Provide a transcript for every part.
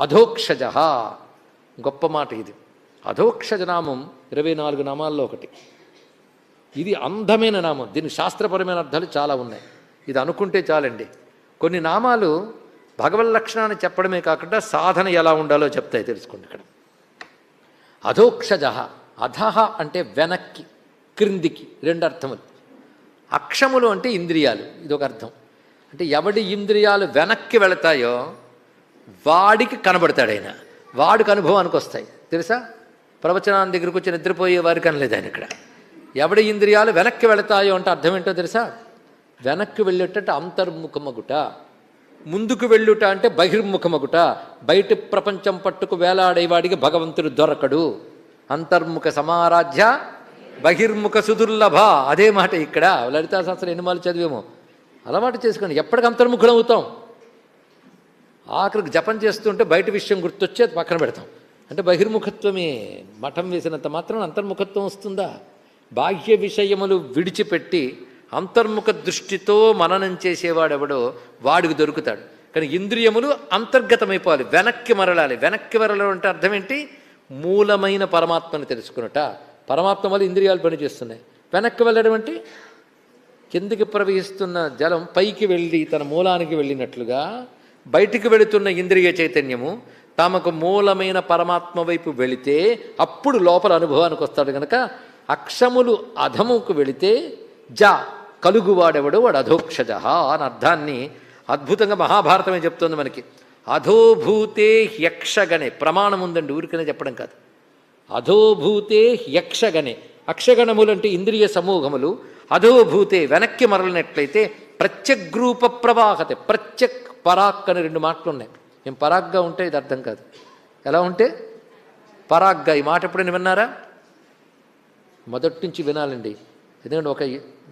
అధోక్షజ గొప్ప మాట ఇది. అధోక్షజ నామం ఇరవై నాలుగు నామాల్లో ఒకటి. ఇది అందమైన నామం. దీని శాస్త్రపరమైన అర్థాలు చాలా ఉన్నాయి. ఇది అనుకుంటే చాలండి. కొన్ని నామాలు భగవన్ లక్షణాన్ని చెప్పడమే కాకుండా సాధన ఎలా ఉండాలో చెప్తాయి తెలుసుకోండి ఇక్కడ. అధోక్షజ అధహ అంటే వెనక్కి క్రిందికి రెండు అర్థములు. అక్షములు అంటే ఇంద్రియాలు. ఇదొక అర్థం. అంటే ఎవడి ఇంద్రియాలు వెనక్కి వెళతాయో వాడికి కనబడతాడు ఆయన. వాడికి అనుభవానికి వస్తాయి. తెలుసా? ప్రవచనాన్ని దగ్గరికి వచ్చి నిద్రపోయే వారికి అనలేదు ఆయన ఇక్కడ. ఎవడి ఇంద్రియాలు వెనక్కి వెళతాయో అంటే అర్థం ఏంటో తెలుసా? వెనక్కి వెళ్ళేటట్టు అంతర్ముఖమగుట. ముందుకు వెళ్ళుట అంటే బహిర్ముఖమగుట. బయట ప్రపంచం పట్టుకు వేలాడేవాడికి భగవంతుడు దొరకడు. అంతర్ముఖ సమారాధ్య బహిర్ముఖ సుదుర్లభ. అదే మాట ఇక్కడ. లలితా శాస్త్రం ఎన్ని మాలు చదివేమో? అలవాటు చేసుకోండి ఎప్పటికి అంతర్ముఖులవుతాం ఆఖరికి జపం చేస్తుంటే బయట విషయం గుర్తొచ్చి అది పక్కన పెడతాం. అంటే బహిర్ముఖత్వమే. మఠం వేసినంత మాత్రం అంతర్ముఖత్వం వస్తుందా? బాహ్య విషయములు విడిచిపెట్టి అంతర్ముఖ దృష్టితో మననం చేసేవాడెవడో వాడికి దొరుకుతాడు. కానీ ఇంద్రియములు అంతర్గతమైపోవాలి. వెనక్కి మరలాలి. వెనక్కి మరలడం అంటే అర్థం ఏంటి? మూలమైన పరమాత్మని తెలుసుకున్నట. పరమాత్మ వల్ల ఇంద్రియాలు పనిచేస్తున్నాయి వెనక్కి వెళ్ళడం అంటే కిందికి ప్రవహిస్తున్న జలం పైకి వెళ్ళి తన మూలానికి వెళ్ళినట్లుగా బయటికి వెళుతున్న ఇంద్రియ చైతన్యము తమకు మూలమైన పరమాత్మ వైపు వెళితే అప్పుడు లోపల అనుభవానికి వస్తాడు కనుక అక్షములు అధముకు వెళితే జ కలుగువాడెవడు వాడు అధోక్షజ అని అర్థాన్ని అద్భుతంగా మహాభారతమే చెప్తోంది మనకి. అధోభూతే హ్యక్షగణే. ప్రమాణం ఉందండి ఊరికనే చెప్పడం కాదు. అధోభూతే హ్యక్షగణే. అక్షగణములు అంటే ఇంద్రియ సమూహములు. అధోభూతే వెనక్కి మరలినట్లయితే ప్రత్యగ్రూప ప్రవాహతే ప్రత్యక్ పరాక్ అని రెండు మాటలు ఉన్నాయి మేము పరాగ్గా ఉంటే ఇది అర్థం కాదు. ఎలా ఉంటే? పరాగ్గా. ఈ మాట ఎప్పుడైనా విన్నారా? మొదటి నుంచి వినాలండి. ఎందుకంటే ఒక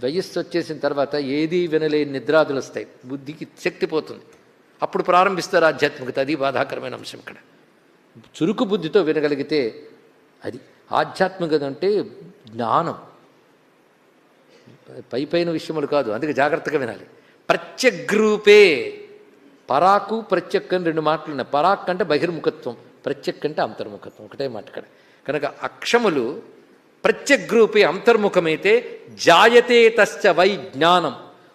వయస్సు వచ్చేసిన తర్వాత ఏదీ వినలేని నిద్రాదులు వస్తాయి. బుద్ధికి శక్తి పోతుంది. అప్పుడు ప్రారంభిస్తారు ఆధ్యాత్మికత. అది బాధాకరమైన అంశం ఇక్కడ. చురుకు బుద్ధితో వినగలిగితే అది ఆధ్యాత్మికత అంటే జ్ఞానం. పై పైన విషయములు కాదు అందుకే జాగ్రత్తగా వినాలి. ప్రత్యగ్రూపే. పరాకు ప్రత్యక్ అని రెండు మాటలు ఉన్నాయి. పరాక్ అంటే బహిర్ముఖత్వం ప్రత్యక్ అంటే అంతర్ముఖత్వం. ఒకటే మాట ఇక్కడ. కనుక అక్షములు ప్రత్యగ్రూపే అంతర్ముఖమైతే జాయతే తశ్చ వై జ్ఞానం.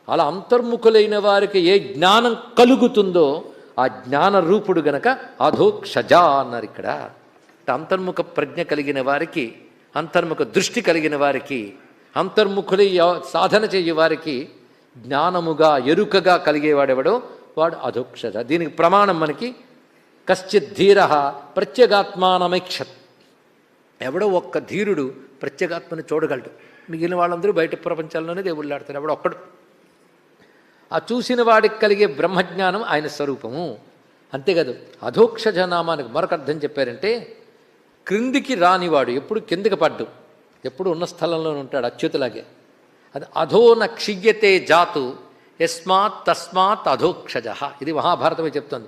అలా అంతర్ముఖులైన వారికి ఏ జ్ఞానం కలుగుతుందో ఆ జ్ఞాన రూపుడు గనక అధోక్షజ అన్నారు ఇక్కడ. అంటే అంతర్ముఖ ప్రజ్ఞ కలిగిన వారికి అంతర్ముఖ దృష్టి కలిగిన వారికి అంతర్ముఖులై సాధన చేయు వారికి జ్ఞానముగా ఎరుకగా కలిగేవాడెవడో? వాడు అధోక్షజ దీనికి ప్రమాణం మనకి కశ్చిత్ ధీర ప్రత్యేగాత్మానమైక్షత్. ఎవడో ఒక్క ధీరుడు ప్రత్యేగాత్మని చూడగలడు. మిగిలిన వాళ్ళందరూ బయట ప్రపంచంలోనే దేవుళ్ళాడతారు ఎవడో ఒక్కడు. ఆ చూసిన వాడికి కలిగే బ్రహ్మజ్ఞానం ఆయన స్వరూపము. అంతేకాదు అధోక్షజ నామానికి మరొక అర్థం చెప్పారంటే క్రిందికి రానివాడు ఎప్పుడు కిందికి పడ్డు. ఎప్పుడు ఉన్న స్థలంలోనే ఉంటాడు అచ్యుతులాగే. అది అధోన క్షియ్యతే జాతు యస్మాత్ తస్మాత్ అధోక్షజ. ఇది మహాభారతమే చెప్తోంది.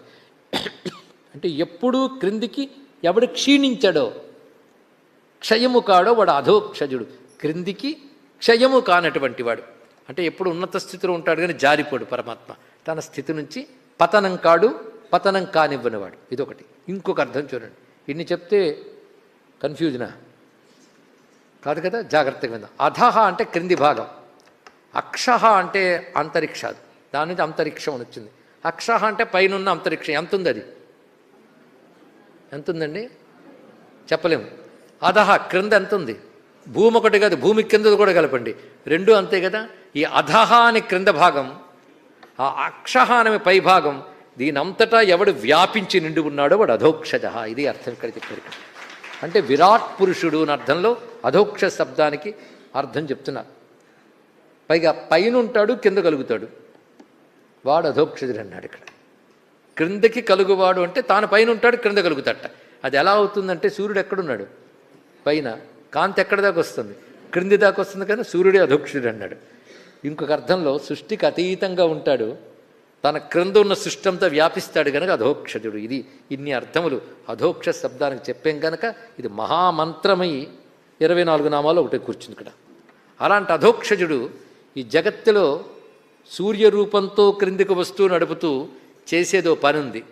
అంటే ఎప్పుడూ క్రిందికి ఎవడు క్షీణించాడో క్షయము కాడో వాడు అధోక్షజుడు. క్రిందికి క్షయము కానటువంటి వాడు. అంటే ఎప్పుడు ఉన్నత స్థితిలో ఉంటాడు కానీ జారిపోడు పరమాత్మ. తన స్థితి నుంచి పతనం కాడు పతనం కానివ్వనివాడు ఇదొకటి. ఇంకొక అర్థం చూడండి. ఇన్ని చెప్తే కన్ఫ్యూజనా కాదు కదా? జాగ్రత్తగా విందాం అధహ అంటే క్రింది భాగం. అక్ష అంటే అంతరిక్ష దాని నుంచి అంతరిక్షం అని వచ్చింది. అక్ష అంటే పైనున్న అంతరిక్షం. ఎంత ఉంది అది ఎంత ఉందండి చెప్పలేము. అధహ క్రింద ఎంత ఉంది భూమి ఒకటి కాదు భూమి కింద కూడా కలపండి. రెండు అంతే కదా? ఈ అధహ అని క్రింద భాగం ఆ అక్ష అనే పై భాగం దీనంతటా ఎవడు వ్యాపించి నిండి ఉన్నాడో వాడు అధోక్షజ. ఇది అర్థం ఇక్కడ చెప్పారు ఇక్కడ. అంటే విరాట్ పురుషుడు అని అర్థంలో అధోక్ష శబ్దానికి అర్థం చెప్తున్నారు పైగా పైన ఉంటాడు కింద కలుగుతాడు వాడు అధోక్షజుడు అన్నాడు ఇక్కడ. క్రిందకి కలుగువాడు అంటే తాను పైన ఉంటాడు క్రింద కలుగుతాట అది ఎలా అవుతుందంటే సూర్యుడు ఎక్కడున్నాడు? పైన. కాంతి ఎక్కడి దాకా వస్తుంది? క్రింది దాకా వస్తుంది కానీ సూర్యుడే అధోక్షుడు అన్నాడు ఇంకొక అర్థంలో సృష్టికి అతీతంగా ఉంటాడు తన క్రింద ఉన్న సృష్టి అంతా వ్యాపిస్తాడు కనుక అధోక్షజుడు. ఇది ఇన్ని అర్థములు. అధోక్ష శబ్దానికి చెప్పాం కనుక ఇది మహామంత్రమై ఇరవై నాలుగు నామాలు ఒకటే కూర్చుంది ఇక్కడ. అలాంటి అధోక్షజుడు ఈ జగత్తులో సూర్యరూపంతో క్రిందికి వస్తూ నడుపుతూ చేసేదో పని ఉంది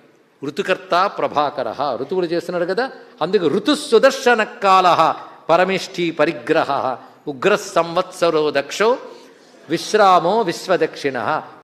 ఋతుకర్త ప్రభాకర ఋతువులు చేస్తున్నాడు కదా అందుకు ఋతు సుదర్శన కాల పరమిష్ఠి పరిగ్రహ ఉగ్ర సంవత్సరో దక్షో విశ్రామో విశ్వదక్షిణ